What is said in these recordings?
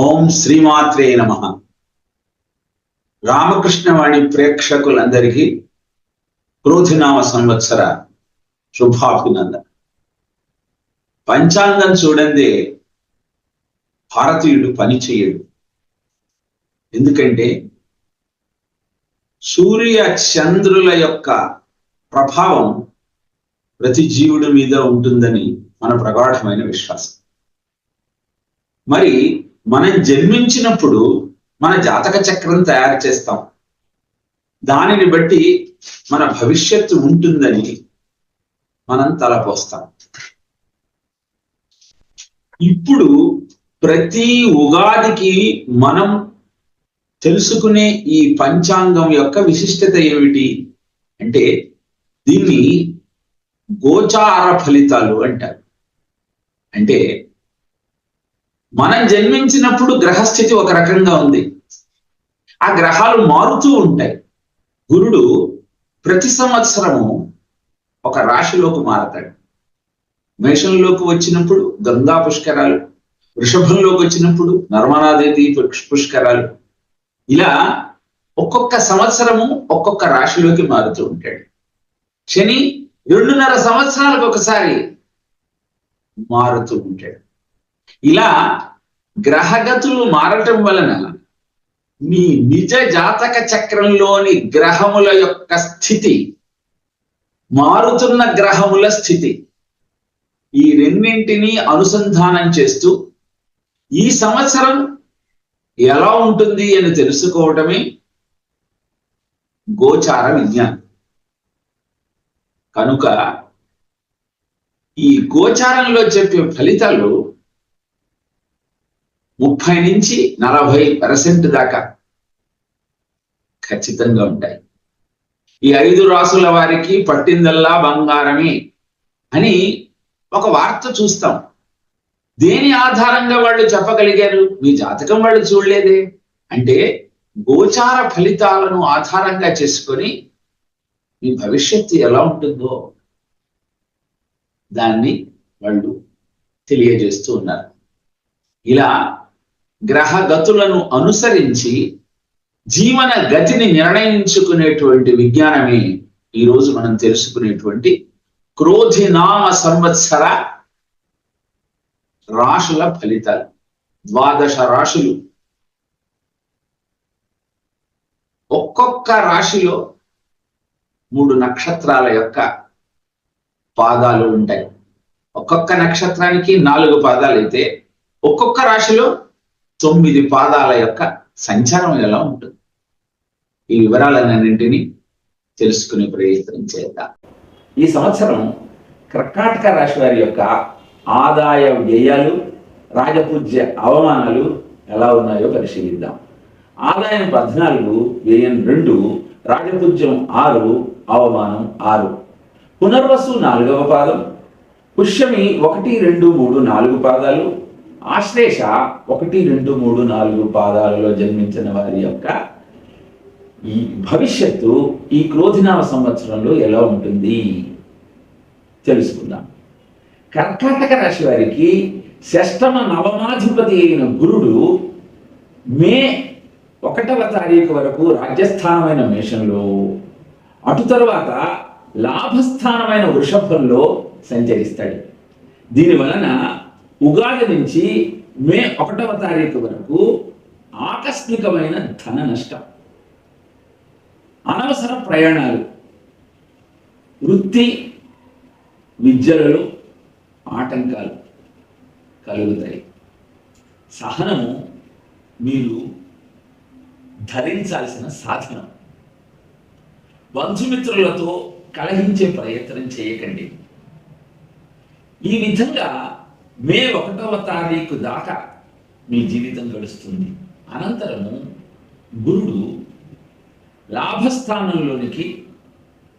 ఓం శ్రీమాత్రే నమ. రామకృష్ణవాణి ప్రేక్షకులందరికీ క్రోధినామ సంవత్సర శుభాభినందన. పంచాంగం చూడండి భారతీయుడు పని చేయడు. ఎందుకంటే సూర్య చంద్రుల యొక్క ప్రభావం ప్రతి జీవుడి మీద ఉంటుందని మన ప్రగాఢమైన విశ్వాసం. మరి మనం జన్మించినప్పుడు మన జాతక చక్రం తయారు చేస్తాం. దానిని బట్టి మన భవిష్యత్తు ఉంటుందని మనం తలపోస్తాం. ఇప్పుడు ప్రతి ఉగాదికి మనం తెలుసుకునే ఈ పంచాంగం యొక్క విశిష్టత ఏమిటి అంటే దీన్ని గోచార ఫలితాలు అంటారు. అంటే మనం జన్మించినప్పుడు గ్రహస్థితి ఒక రకంగా ఉంది. ఆ గ్రహాలు మారుతూ ఉంటాయి. గురుడు ప్రతి సంవత్సరము ఒక రాశిలోకి మారతాడు. మేషంలోకి వచ్చినప్పుడు గంగా పుష్కరాలు వృషభంలోకి వచ్చినప్పుడు నర్మదాదేవి పుష్కరాలు. ఇలా ఒక్కొక్క సంవత్సరము ఒక్కొక్క రాశిలోకి మారుతూ ఉంటాడు. శని రెండున్నర సంవత్సరాలకు ఒకసారి మారుతూ ఉంటాడు. ఇలా గ్రహగతులు మారటం వలన మీ నిజ జాతక చక్రంలోని గ్రహముల యొక్క స్థితి మారుతున్న గ్రహముల స్థితి ఈ రెండింటినీ అనుసంధానం చేస్తూ ఈ సంవత్సరం ఎలా ఉంటుంది అని తెలుసుకోవటమే గోచార విజ్ఞానం. కనుక ఈ గోచారంలో చెప్పే ఫలితాలు ముప్పై నుంచి నలభై పర్సెంట్ దాకా ఖచ్చితంగా ఉంటాయి. ఈ ఐదు రాసుల వారికి పట్టిందల్లా బంగారమే అని ఒక వార్త చూస్తాం. దేని ఆధారంగా వాళ్ళు చెప్పగలిగారు? మీ జాతకం వాళ్ళు చూడలేదే. అంటే గోచార ఫలితాలను ఆధారంగా చేసుకొని మీ భవిష్యత్తు ఎలా ఉంటుందో దాన్ని వాళ్ళు తెలియజేస్తూ ఉన్నారు. ఇలా గ్రహ గతులను అనుసరించి జీవన గతిని నిర్ణయించుకునేటువంటి విజ్ఞానమే ఈరోజు మనం తెలుసుకునేటువంటి క్రోధినామ సంవత్సర రాశుల ఫలితాలు. ద్వాదశ రాశులు. ఒక్కొక్క రాశిలో మూడు నక్షత్రాల యొక్క పాదాలు ఉంటాయి. ఒక్కొక్క నక్షత్రానికి నాలుగు పాదాలు అయితే ఒక్కొక్క రాశిలో తొమ్మిది పాదాల యొక్క సంచారం ఎలా ఉంటుంది? ఈ వివరాలన్నింటినీ తెలుసుకునే ప్రయత్నం చేద్దాం. ఈ సంవత్సరం కర్ణాటక రాశి వారి యొక్క ఆదాయ వ్యయాలు రాజపూజ్య అవమానాలు ఎలా ఉన్నాయో పరిశీలిద్దాం. ఆదాయం పద్నాలుగు వ్యయం రెండు రాజపూజ్యం ఆరు అవమానం ఆరు. పునర్వసు నాలుగవ పాదం పుష్యమి ఒకటి రెండు మూడు నాలుగు పాదాలు ఆశ్లేష ఒకటి రెండు మూడు నాలుగు పాదాలలో జన్మించిన వారి యొక్క ఈ భవిష్యత్తు ఈ క్రోధినామ సంవత్సరంలో ఎలా ఉంటుంది? తెలుసుకుందాం. కర్కాటక రాశి వారికి షష్టమ నవమాధిపతి అయిన గురుడు మే ఒకటవ తారీఖు వరకు రాజ్యస్థానమైన మేషంలో అటు తర్వాత లాభస్థానమైన వృషభంలో సంచరిస్తాడు. దీని వలన ఉగాది నుంచి మే ఒకటవ తారీఖు వరకు ఆకస్మికమైన ధన నష్టం. అనవసర ప్రయాణాలు వృత్తి విద్యలలో ఆటంకాలు కలుగుతాయి. సహనము మీరు ధరించాల్సిన సాధనం. బంధుమిత్రులతో కలహించే ప్రయత్నం చేయకండి. ఈ విధంగా మే ఒకటవ తారీఖు దాకా మీ జీవితం గడుస్తుంది. అనంతరము గురుడు లాభస్థానంలోనికి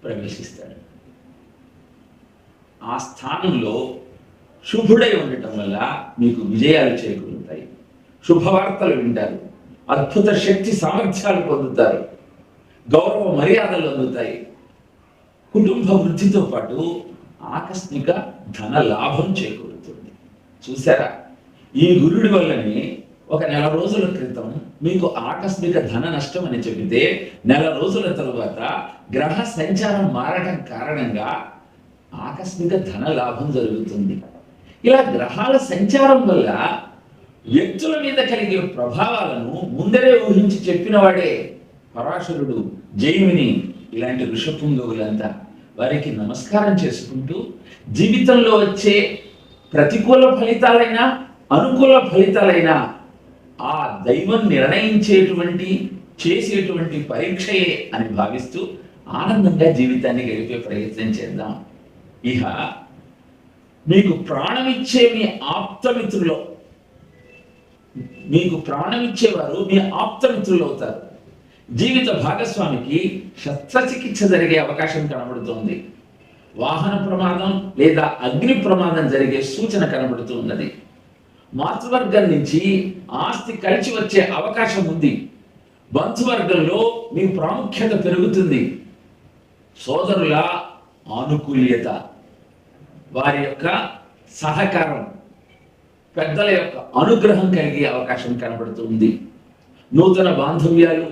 ప్రవేశిస్తాడు. ఆ స్థానంలో శుభుడై ఉండటం వల్ల మీకు విజయాలు చేకూరుతాయి. శుభవార్తలు వింటారు. అద్భుత శక్తి సామర్థ్యాలు పొందుతారు. గౌరవ మర్యాదలు అందుతాయి. కుటుంబ వృద్ధితో పాటు ఆకస్మిక ధన లాభం చేకూరుతుంది. చూసారా ఈ గురుడి వల్లనే ఒక నెల రోజుల క్రితం మీకు ఆకస్మిక ధన నష్టం అని చెబితే నెల రోజుల తరువాత గ్రహ సంచారం మారడం కారణంగా ఆకస్మిక ధన లాభం జరుగుతుంది. ఇలా గ్రహాల సంచారం వల్ల వ్యక్తుల మీద కలిగే ప్రభావాలను ముందరే ఊహించి చెప్పిన వాడే పరాశరుడు జైమిని ఇలాంటి ఋషపుంగవులంతా వారికి నమస్కారం చేసుకుంటూ జీవితంలో వచ్చే ప్రతికూల ఫలితాలైనా అనుకూల ఫలితాలైనా ఆ దైవం నిర్ణయించేటువంటి చేసేటువంటి పరీక్షయే అని భావిస్తూ ఆనందంగా జీవితాన్ని గడిపే ప్రయత్నం చేద్దాం. ఇహ మీకు ప్రాణమిచ్చే మీ ఆప్తమిత్రులో మీకు ప్రాణమిచ్చేవారు మీ ఆప్తమిత్రులు అవుతారు. జీవిత భాగస్వామికి శస్త్రచికిత్స జరిగే అవకాశం కనబడుతోంది. వాహన ప్రమాదం లేదా అగ్ని ప్రమాదం జరిగే సూచన కనబడుతూ ఉన్నది. మాతృవర్గం నుంచి ఆస్తి కలిసి వచ్చే అవకాశం ఉంది. బంధువర్గంలో మీ ప్రాముఖ్యత పెరుగుతుంది. సోదరుల ఆనుకూల్యత వారి యొక్క సహకారం పెద్దల యొక్క అనుగ్రహం కలిగే అవకాశం కనబడుతుంది నూతన బాంధవ్యాలు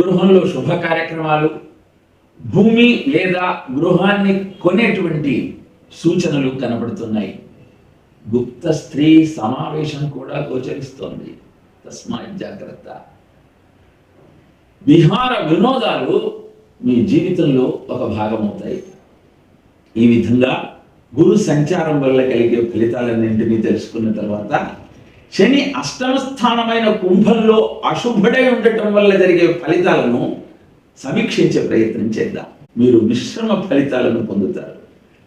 గృహంలో శుభ కార్యక్రమాలు భూమి లేదా గృహాన్ని కొనేటువంటి సూచనలు కనబడుతున్నాయి. గుప్త స్త్రీ సమావేశం కూడా గోచరిస్తోంది. తస్మాత్ జాగ్రత్త. విహార వినోదాలు మీ జీవితంలో ఒక భాగం అవుతాయి ఈ విధంగా గురు సంచారం వల్ల కలిగే ఫలితాలన్నింటినీ తెలుసుకున్న తర్వాత శని అష్టమ స్థానమైన కుంభంలో అశుభుడై ఉండటం వల్ల జరిగే ఫలితాలను సమీక్షించే ప్రయత్నం చేద్దాం. మీరు మిశ్రమ ఫలితాలను పొందుతారు.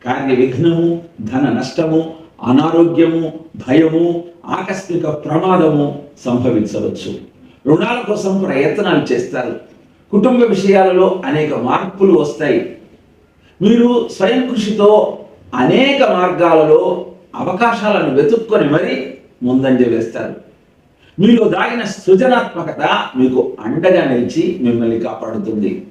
కార్య విఘ్నము ధన నష్టము అనారోగ్యము భయము ఆకస్మిక ప్రమాదము సంభవించవచ్చు. రుణాల కోసం ప్రయత్నాలు చేస్తారు. కుటుంబ విషయాలలో అనేక మార్పులు వస్తాయి. మీరు స్వయం కృషితో అనేక మార్గాలలో అవకాశాలను వెతుక్కొని మరీ ముందంజ వేస్తారు. మీలో దాగిన సృజనాత్మకత మీకు అండగా నిలిచి మిమ్మల్ని కాపాడుతుంది.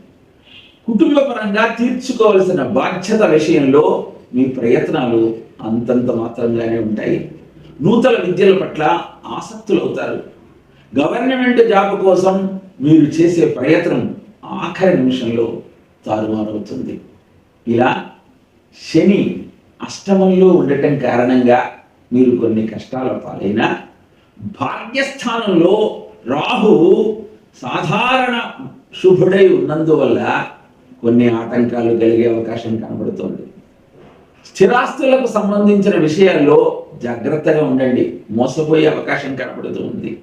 కుటుంబ పరంగా తీర్చుకోవలసిన బాధ్యత విషయంలో మీ ప్రయత్నాలు అంతంత మాత్రంగానే ఉంటాయి. నూతన విద్యల పట్ల ఆసక్తులవుతారు గవర్నమెంట్ జాబ్ కోసం మీరు చేసే ప్రయత్నం ఆఖరి నిమిషంలో తారుమారవుతుంది. ఇలా శని అష్టమంలో ఉండటం కారణంగా మీరు కొన్ని కష్టాల పాలైనా భాగ్యస్థానంలో రాహువు సాధారణ శుభుడై ఉన్నందువల్ల కొన్ని ఆటంకాలు కలిగే అవకాశం కనబడుతోంది. స్థిరాస్తులకు సంబంధించిన విషయాల్లో జాగ్రత్తగా ఉండండి. మోసపోయే అవకాశం కనబడుతూ ఉంది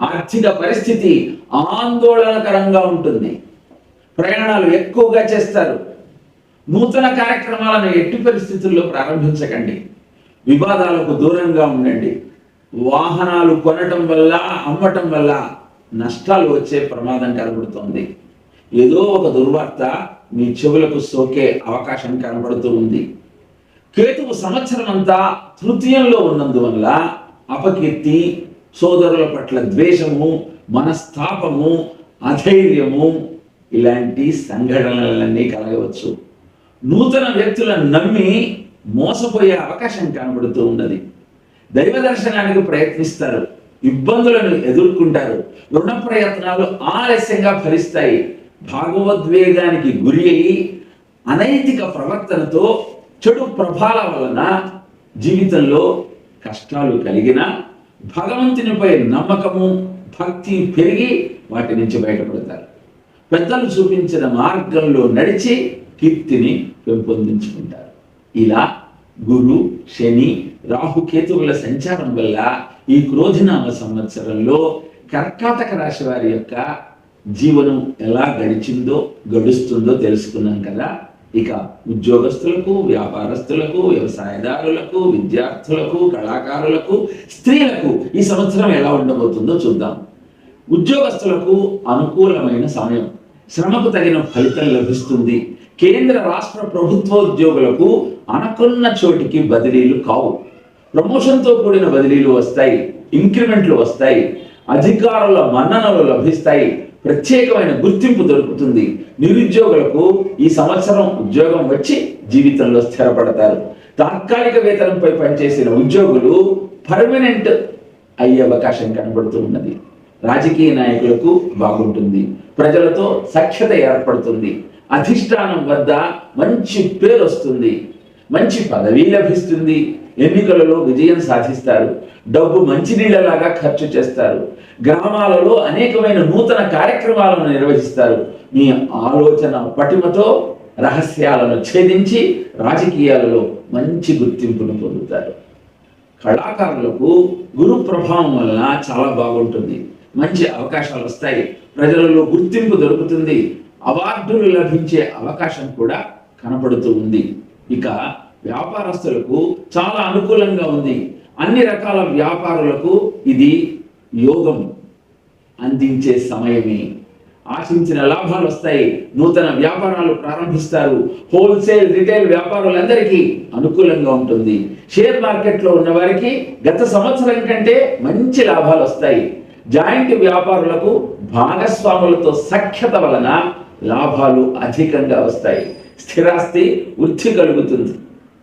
ఆర్థిక పరిస్థితి ఆందోళనకరంగా ఉంటుంది. ప్రయాణాలు ఎక్కువగా చేస్తారు. నూతన కార్యక్రమాలను ఎట్టి పరిస్థితుల్లో ప్రారంభించకండి. వివాదాలకు దూరంగా ఉండండి. వాహనాలు కొనటం వల్ల అమ్మటం వల్ల నష్టాలు వచ్చే ప్రమాదం కనబడుతోంది. ఏదో ఒక దుర్వార్త మీ చెవులకు సోకే అవకాశం కనబడుతూ ఉంది. కేతువు సంవత్సరం అంతా తృతీయంలో ఉన్నందువల్ల అపకీర్తి సోదరుల పట్ల ద్వేషము మనస్తాపము అధైర్యము ఇలాంటి సంఘటనలన్నీ కలగవచ్చు. నూతన వ్యక్తులను నమ్మి మోసపోయే అవకాశం కనబడుతూ ఉన్నది. దైవ దర్శనానికి ప్రయత్నిస్తారు. ఇబ్బందులను ఎదుర్కొంటారు. రుణ ప్రయత్నాలు ఆలస్యంగా ఫలిస్తాయి. భాగవద్వేగానికి గురి అయి అనైతిక ప్రవర్తనతో చెడు ప్రభాల వలన జీవితంలో కష్టాలు కలిగిన భగవంతునిపై నమ్మకము భక్తి పెరిగి వాటి నుంచి బయటపడతారు. పెద్దలు చూపించిన మార్గంలో నడిచి కీర్తిని పెంపొందించుకుంటారు. ఇలా గురు శని రాహుకేతువుల సంచారం వల్ల ఈ క్రోధినామ సంవత్సరంలో కర్కాటక రాశి వారి యొక్క జీవనం ఎలా గడిచిందో గడుస్తుందో తెలుసుకున్నాం కదా. ఇక ఉద్యోగస్తులకు వ్యాపారస్తులకు వ్యవసాయదారులకు విద్యార్థులకు కళాకారులకు స్త్రీలకు ఈ సంవత్సరం ఎలా ఉండబోతుందో చూద్దాం. ఉద్యోగస్తులకు అనుకూలమైన సమయం. శ్రమకు తగిన ఫలితం లభిస్తుంది. కేంద్ర రాష్ట్ర ప్రభుత్వోద్యోగులకు అనుకున్న చోటికి బదిలీలు కావు. ప్రమోషన్తో కూడిన బదిలీలు వస్తాయి ఇంక్రిమెంట్లు వస్తాయి అధికారుల మన్ననలు లభిస్తాయి ప్రత్యేకమైన గుర్తింపు దొరుకుతుంది. నిరుద్యోగులకు ఈ సంవత్సరం ఉద్యోగం వచ్చి జీవితంలో స్థిరపడతారు. తాత్కాలిక వేతనంపై పనిచేసిన ఉద్యోగులు పర్మనెంట్ అయ్యే అవకాశం కనబడుతూ ఉన్నది. రాజకీయ నాయకులకు బాగుంటుంది. ప్రజలతో సఖ్యత ఏర్పడుతుంది. అధిష్టానం వద్ద మంచి పేరు వస్తుంది మంచి పదవి లభిస్తుంది. ఎన్నికలలో విజయం సాధిస్తారు. డబ్బు మంచినీళ్ళలాగా ఖర్చు చేస్తారు. గ్రామాలలో అనేకమైన నూతన కార్యక్రమాలను నిర్వహిస్తారు. మీ ఆలోచన పటిమతో రహస్యాలను ఛేదించి రాజకీయాలలో మంచి గుర్తింపును పొందుతారు. కళాకారులకు గురు ప్రభావం వలన చాలా బాగుంటుంది. మంచి అవకాశాలు వస్తాయి. ప్రజలలో గుర్తింపు దొరుకుతుంది. అవార్డులు లభించే అవకాశం కూడా కనపడుతూ ఉంది. ఇక వ్యాపారస్తులకు చాలా అనుకూలంగా ఉంది. అన్ని రకాల వ్యాపారులకు ఇది యోగం అందించే సమయమే. ఆశించిన లాభాలు వస్తాయి. నూతన వ్యాపారాలు ప్రారంభిస్తారు. హోల్సేల్ రిటైల్ వ్యాపారులందరికీ అనుకూలంగా ఉంటుంది. షేర్ మార్కెట్లో ఉన్న వారికి గత సంవత్సరం కంటే మంచి లాభాలు వస్తాయి. జాయింట్ వ్యాపారులకు భాగస్వాములతో సఖ్యత వలన లాభాలు అధికంగా వస్తాయి. స్థిరాస్తి వృద్ధి కలుగుతుంది.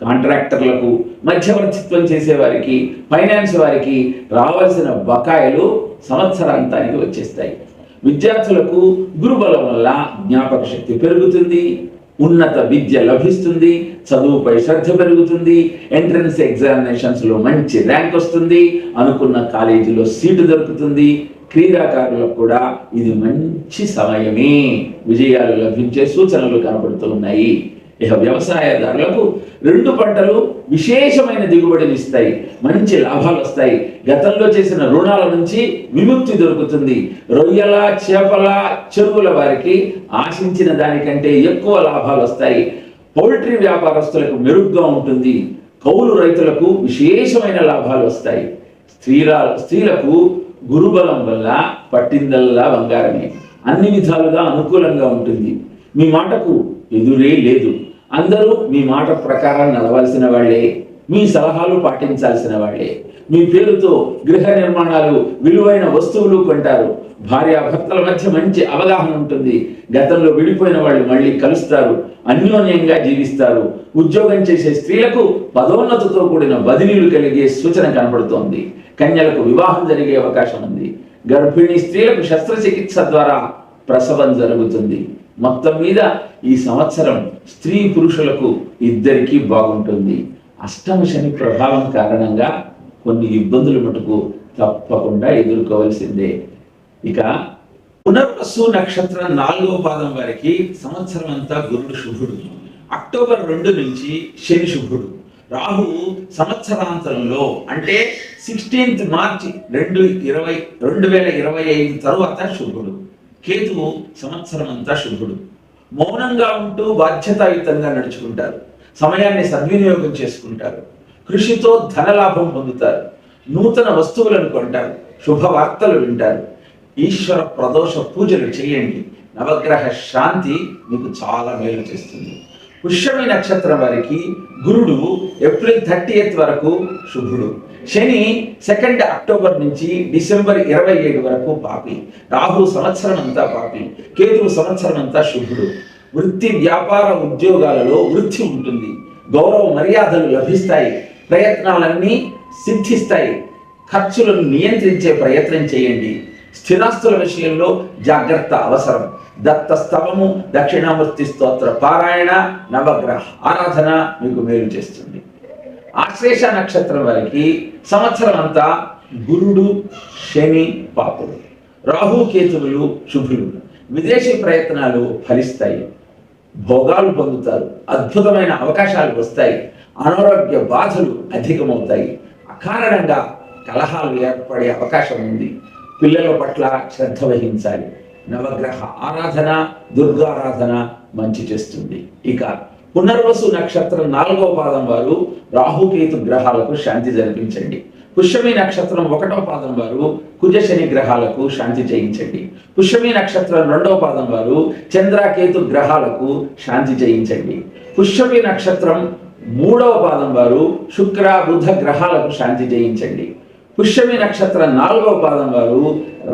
కాంట్రాక్టర్లకు మధ్యవర్తిత్వం చేసేవారికి ఫైనాన్స్ వారికి రావాల్సిన బకాయిలు సంవత్సరాంతానికి వచ్చేస్తాయి. విద్యార్థులకు గురుబలం వల్ల జ్ఞాపక శక్తి పెరుగుతుంది. ఉన్నత విద్య లభిస్తుంది చదువుపై శ్రద్ధ పెరుగుతుంది ఎంట్రన్స్ ఎగ్జామినేషన్స్లో మంచి ర్యాంక్ వస్తుంది అనుకున్న కాలేజీలో సీటు దొరుకుతుంది క్రీడాకారులకు కూడా ఇది మంచి సమయమే. విజయాలు లభించే సూచనలు కనబడుతూ ఉన్నాయి. ఇక వ్యవసాయదారులకు రెండు పంటలు విశేషమైన దిగుబడిని ఇస్తాయి. మంచి లాభాలు వస్తాయి. గతంలో చేసిన రుణాల నుంచి విముక్తి దొరుకుతుంది. రొయ్యల చేపల చెరువుల వారికి ఆశించిన దానికంటే ఎక్కువ లాభాలు వస్తాయి. పౌల్ట్రీ వ్యాపారస్తులకు మెరుగ్గా ఉంటుంది. కౌలు రైతులకు విశేషమైన లాభాలు వస్తాయి. స్త్రీల స్త్రీలకు గురుబలం వల్ల పట్టిందల్లా బంగారమే. అన్ని విధాలుగా అనుకూలంగా ఉంటుంది. మీ మాటకు ఎదురే లేదు. అందరూ మీ మాట ప్రకారం నడవలసిన వాళ్ళే. మీ సలహాలు పాటించాల్సిన వాళ్ళే. మీ పేరుతో గృహ నిర్మాణాలు విలువైన వస్తువులు కొంటారు. భార్యాభర్తల మధ్య మంచి అవగాహన ఉంటుంది. గతంలో విడిపోయిన వాళ్ళు మళ్ళీ కలుస్తారు. అన్యోన్యంగా జీవిస్తారు. ఉద్యోగం చేసే స్త్రీలకు పదోన్నతితో కూడిన బదిలీలు కలిగే సూచన కనబడుతోంది కన్యలకు వివాహం జరిగే అవకాశం ఉంది. గర్భిణీ స్త్రీలకు శస్త్రచికిత్స ద్వారా ప్రసవం జరుగుతుంది. మొత్తం మీద ఈ సంవత్సరం స్త్రీ పురుషులకు ఇద్దరికీ బాగుంటుంది. అష్టమ శని ప్రభావం కారణంగా కొన్ని ఇబ్బందులు మటుకు తప్పకుండా ఎదుర్కోవలసిందే. ఇక పునర్వసు నక్షత్రం నాలుగవ పాదం వారికి సంవత్సరం అంతా గురుడు శుభుడు. అక్టోబర్ రెండు నుంచి శని శుభుడు. రాహు సంవత్సరాంతరంలో అంటే సిక్స్టీన్త్ మార్చి రెండు ఇరవై రెండు వేల ఇరవై ఐదు తరువాత శుభుడు. కేతువు సంవత్సరం అంతా శుభుడు. మౌనంగా ఉంటూ బాధ్యతాయుతంగా నడుచుకుంటారు. సమయాన్ని సద్వినియోగం చేసుకుంటారు. కృషితో ధనలాభం పొందుతారు. నూతన వస్తువులను కొంటారు. శుభవార్తలు వింటారు. ఈశ్వర ప్రదోష పూజలు చేయండి. నవగ్రహ శాంతి మీకు చాలా మేలు చేస్తుంది. పుష్యమి నక్షత్రం వారికి గురుడు ఏప్రిల్ థర్టీ ఎయిత్ వరకు శుభుడు శని సెకండ్ అక్టోబర్ నుంచి డిసెంబర్ ఇరవై ఏడు వరకు పాపి. రాహు సంవత్సరం అంతా పాపి. కేతువు సంవత్సరం అంతా శుభుడు వృత్తి వ్యాపార ఉద్యోగాలలో వృద్ధి ఉంటుంది. గౌరవ మర్యాదలు లభిస్తాయి. ప్రయత్నాలన్నీ సిద్ధిస్తాయి. ఖర్చులను నియంత్రించే ప్రయత్నం చేయండి. స్థిరాస్తుల విషయంలో జాగ్రత్త అవసరం. దత్త స్తవము దక్షిణామూర్తి స్తోత్ర పారాయణ నవగ్రహ ఆరాధన మీకు మేలు చేస్తుంది. ఆశ్లేష నక్షత్రం వారికి సంవత్సరం అంతా గురుడు శని పాపుడు. రాహు కేతువులు శుభులు విదేశీ ప్రయత్నాలు ఫలిస్తాయి. భోగాలు పొందుతారు. అద్భుతమైన అవకాశాలు వస్తాయి. అనారోగ్య బాధలు అధికమవుతాయి. అకారణంగా కలహాలు ఏర్పడే అవకాశం ఉంది. పిల్లల పట్ల శ్రద్ధ వహించాలి. నవగ్రహ ఆరాధన దుర్గారాధన మంచి చేస్తుంది. ఇక పునర్వసు నక్షత్రం నాలుగవ పాదం వారు రాహుకేతు గ్రహాలకు శాంతి జరిపించండి. పుష్యమి నక్షత్రం ఒకటవ పాదం వారు కుజ శని గ్రహాలకు శాంతి చేయించండి. పుష్యమి నక్షత్రం రెండవ పాదం వారు చంద్రకేతు గ్రహాలకు శాంతి చేయించండి. పుష్యమి నక్షత్రం మూడవ పాదం వారు శుక్ర బుధ గ్రహాలకు శాంతి చేయించండి. పుష్యమి నక్షత్రం నాలుగవ పాదం వారు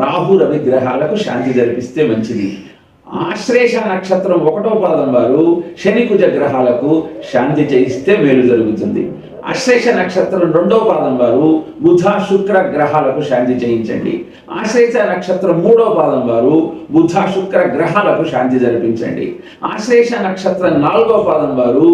రాహు రవి గ్రహాలకు శాంతి జరిపిస్తే మంచిది. ఆశ్లేష నక్షత్రం ఒకటో పాదం వారు శని కుజ గ్రహాలకు శాంతి చేయిస్తే మేలు జరుగుతుంది. ఆశ్లేష నక్షత్రం రెండవ పాదం వారు బుధ శుక్ర గ్రహాలకు శాంతి చేయించండి. ఆశ్లేష నక్షత్రం మూడవ పాదం వారు బుధ శుక్ర గ్రహాలకు శాంతి జరిపించండి. ఆశ్లేష నక్షత్రం నాలుగవ పాదం వారు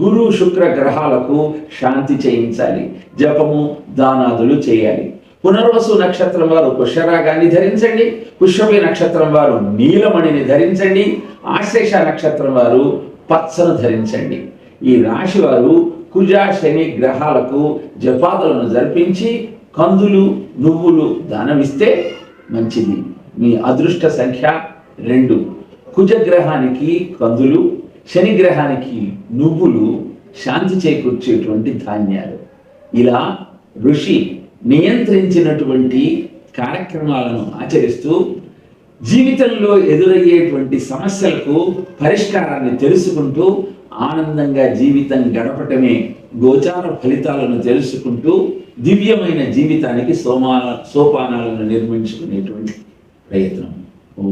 గురు శుక్ర గ్రహాలకు శాంతి చేయించాలి జపము దానాదులు చేయాలి. పునర్వసు నక్షత్రం వారు పుష్యరాగాన్ని ధరించండి పుష్యమి నక్షత్రం వారు నీలమణిని ధరించండి ఆశ్లేష నక్షత్రం వారు పచ్చను ధరించండి. ఈ రాశి వారు కుజ శని గ్రహాలకు జపాదులను జరిపించి కందులు నువ్వులు దానమిస్తే మంచిది. మీ అదృష్ట సంఖ్య రెండు. కుజ గ్రహానికి కందులు శని గ్రహానికి నువ్వులు శాంతి చేకూర్చేటువంటి ధాన్యాలు. ఇలా ఋషి నియంత్రించినటువంటి కార్యక్రమాలను ఆచరిస్తూ జీవితంలో ఎదురయ్యేటువంటి సమస్యలకు పరిష్కారాన్ని తెలుసుకుంటూ ఆనందంగా జీవితం గడపటమే గోచార ఫలితాలను తెలుసుకుంటూ దివ్యమైన జీవితానికి సోమాన సోపానాలను నిర్మించుకునేటువంటి ప్రయత్నం. ఓ